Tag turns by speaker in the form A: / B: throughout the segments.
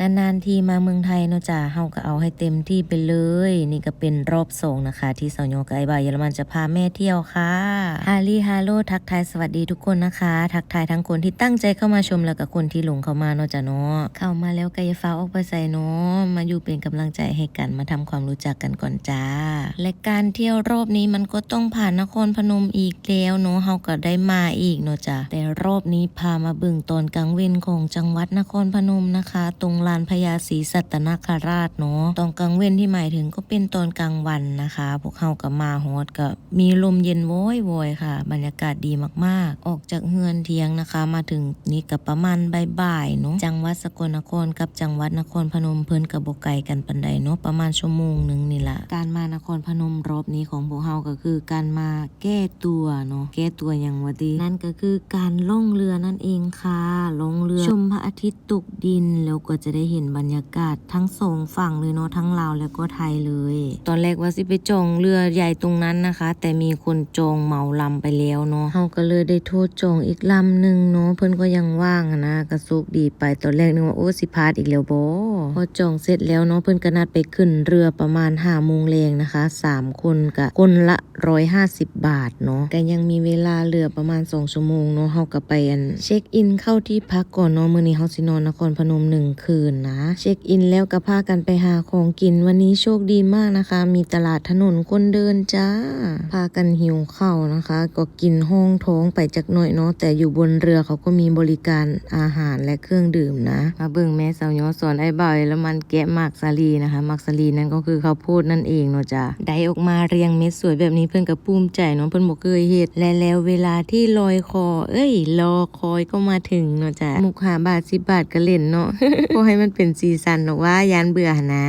A: นานๆทีมาเมืองไทยเนาะจ้ะเฮาก็เอาให้เต็มที่ไปเลย นี่ก็เป็นรอบสองนะคะ ที่สาวโยกับไอ้บ่าวเยอรมันจะพาแม่เที่ยวค่ะฮารีฮาโลทักทายสวัสดีทุกคนนะคะ ทักทายทั้งคนที่ตั้งใจเข้ามาชมแล้วก็คนที่หลงเข้ามาเนาะจ้ะเนาะเข้ามาแล้วก็อย่ฟ้าออกไปใส่เนาะมาอยู่เป็นกำลังใจให้กันมาทำความรู้จักกันก่อนจ้า และการเที่ยวรอบนี้มันก็ต้องผ่านนครพนมอีกแล้วเนาะเฮาก็ได้มาอีกเนาะจ้ะแต่รอบนี้พามาบึงตอนกลางเวนของจังหวัดนครพนมนะคะ ตรงลานพญาศรีสัตนคราชเนาะตอนกลางเว้นที่หมายถึงก็เป็นตอนกลางวันนะคะ พวกเฮากับมาฮอดก็มีลมเย็นโว้ยโวยค่ะ บรรยากาศดีมากๆ ออกจากเฮือนเทียงนะคะ มาถึงนี่กับประมาณบ่ายๆเนาะจังหวัดสกลนครกับจังหวัดนครพนมเพิ่นกับบไกลกันปันใดเนาะประมาณชั่วโมงหนึ่งนี่ละการมานครพนมรอบนี้ของพวกเฮาก็คือการมาแก้ตัวเนาะแก้ตัวอย่างวะดีนั่นก็คือการล่องเรือนั่นเองค่ะล่องเรือชมพระอาทิตย์ตกดินแล้วก็จะได้เห็นบรรยากาศทั้งสองฝั่งเลยเนาะทั้งลาวแล้วก็ไทยเลย ตอนแรกว่าสิไปจองเรือใหญ่ตรงนั้นนะคะ แต่มีคนจองเหมาลำไปแล้วเนาะเฮาก็เลยได้โทษจองอีกลำหนึ่งเนาะเพิ่นก็ยังว่างนะก็โชคดีไปตอนแรกนึกว่าโอ้สิพลาดอีกแล้วบ่ พอจองเสร็จแล้วเนาะเพิ่นก็นัดไปขึ้นเรือประมาณ5โมงแรงนะคะสามคนก็คนละ150บาทเนาะก็ยังมีเวลาเหลือประมาณ2ชั่วโมงเนาะเฮาก็ไปอันเช็คอินเข้าที่พักก่อนเนาะมื้อนี้เฮาสินอนนครพนมหนึ่งคืนนะ เช็คอินแล้วก็พากันไปหาของกินวันนี้โชคดีมากนะคะ มีตลาดถนนคนเดินจ้า พากันหิวข้าวนะคะ ก็กินห้องท้องไปจักหน่อยเนาะแต่อยู่บนเรือเขาก็มีบริการอาหารและเครื่องดื่มนะมาเบิ่งแม่สาวยอสอนไอ้บ่อยแล้วมันแกะหมากสาลีนะคะหมากสาลีนั่นก็คือข้าวโพดนั่นเองเนาะจ้าได้ออกมาเรียงเม็ดสวยแบบนี้เพื่อนก็ภูมิใจเนาะเพื่อนบอกเคยเฮ็ดและแล้วเวลาที่ลอยคอ เอ้ยรอคอยก็มาถึงเนาะจ้ามุกหาบาทสิบาทก็เล่นเนาะก็ให้มันเป็นสีสันเนาะว่ายานเบื่อนะ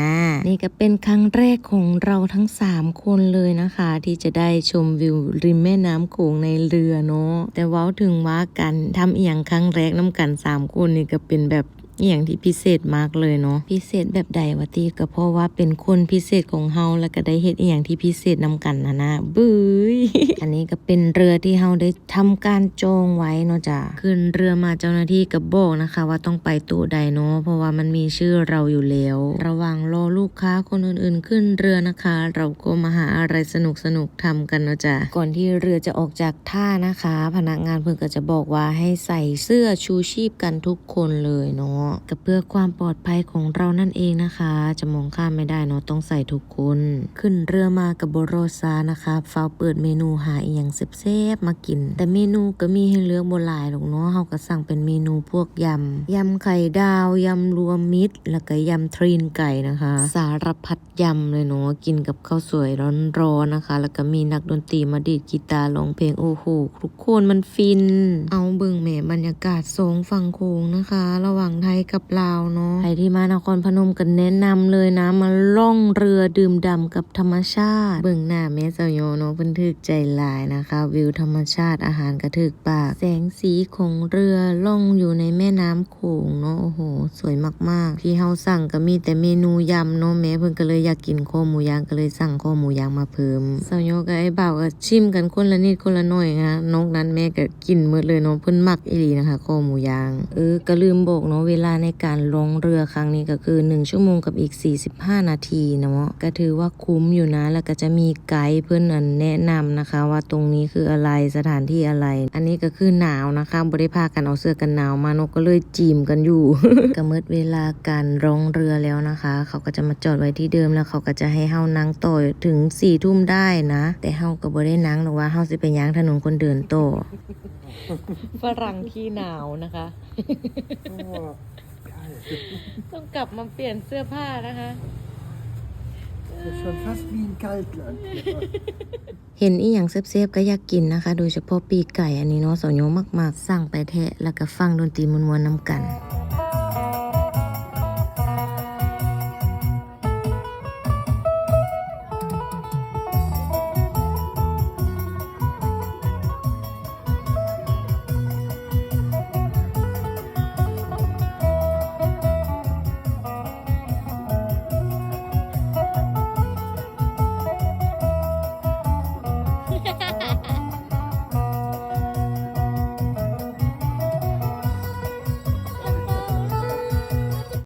A: นี่ก็เป็นครั้งแรกของเราทั้ง 3 คนเลยนะคะ ที่จะได้ชมวิวริมแม่น้ำโขงในเรือเนาะแต่ว้าถึงว่ากันทำเอียงครั้งแรกน้ำกัน 3 คนนี่ก็เป็นแบบ อหย่างที่พิเศษมากเลยเนาะพิเศษแบบใดวะตีก็เพราะว่าเป็นคนพิเศษของเฮาแล้วก็ได้เฮ็ดอีหยังที่พิเศษนำกันนะนะบื้ยอันนี้ก็เป็นเรือที่เฮาได้ทำการจองไว้เนาะจ้ะขึ้นเรือมาเจ้าหน้าที่ก็บอกนะคะ ว่าต้องไปตู้ใดเนาะเพราะว่ามันมีชื่อเราอยู่แล้ว ระหว่างรอลูกค้าคนอื่นๆ ขึ้นเรือนะคะ เราก็มาหาอะไรสนุกสนุกๆทำกันเนาะจ้ะก่อนที่เรือจะออกจากท่านะคะ พนักงานเพิ่นก็จะบอกว่าให้ใส่เสื้อชูชีพกันทุกคนเลยเนาะก็เพื่อความปลอดภัยของเรานั่นเองนะคะ จะมองข้ามไม่ได้เนาะต้องใส่ทุกคน ขึ้นเรือมากับโบโรซานะคะฟ้าเปิดเมนูหาอีหยังเซฟๆมากิน แต่เมนูก็มีให้เลือกบ่หลายหรอกเนาะเฮาก็สั่งเป็นเมนูพวกยำยำไข่ดาวยำรวมมิตร แล้วก็ยำทรีนไก่นะคะ สารพัดยำเลยเนาะกินกับข้าวสวยร้อนๆนะคะ แล้วก็มีนักดนตรีมาดีดกีตาร์ร้องเพลงโอ้โหทุกคนมันฟิน เอาเบิ่งแหม่บรรยากาศสองฝั่งโขงนะคะ ระหว่างไทยกับลาวเนาะใครที่มานครพนมกันแนะนำเลยนะมาล่องเรือดื่มด่ำกับธรรมชาติ เบิ่งหน้าแม่สาวโยเนาะเพิ่นถึกใจหลายนะคะ วิวธรรมชาติอาหารกระถึกปาก แสงสีของเรือล่องอยู่ในแม่น้ำโขงเนาะโอ้โห สวยมากๆ ที่เฮาสั่งก็มีแต่เมนูยำเนาะแม่เพิ่นก็เลยอยากกินข้อหมูย่างก็เลยสั่งข้อหมูย่างมาเพิ่มสาวโยกับไอ้บ่าวก็ชิมกันคนละนิดคนละหน่อยนะนอกนั้นแม่ก็กินหมดเลยเนาะเพิ่นมักอีหลีนะคะข้อหมูย่าง เออก็ลืมบอกเนาะเวลาในการลงเรือครั้งนี้ก็คือ 1 ชั่วโมงกับอีก 45 นาทีเนาะก็ถือว่าคุ้มอยู่นะ แล้วก็จะมีไกด์เพื่อนอันแนะนำนะคะ ว่าตรงนี้คืออะไรสถานที่อะไร อันนี้ก็คือหนาวนะคะบริพากันเอาเสื้อกันหนาวมานกก็เลยจีมกันอยู่ก็มืดเวลาการลงเรือแล้วนะคะ เขาก็จะมาจอดไว้ที่เดิมแล้วเขาก็จะให้เฮานั่งต่อถึง4ี่ทุ่มได้นะ แต่เฮาก็บ่ได้นั่งหรอกว่าเฮาสิไปย่างถนนคนเดินต่อฝรั่งที่หนาวนะคะ
B: Oh, geil.
A: ต้องกลับมาเปลี่ยนเสื้อผ้านะคะ
B: Das ist schon fast wie ein Kaltland. hier.
A: เห็นอีหยังเซฟๆก็อยากกินนะคะ โดยเฉพาะปีกไก่อันนี้เนาะสาวโยมมากๆ สั่งไปแทะแล้วก็ฟังดนตรีมวนๆนำกัน
B: Oh,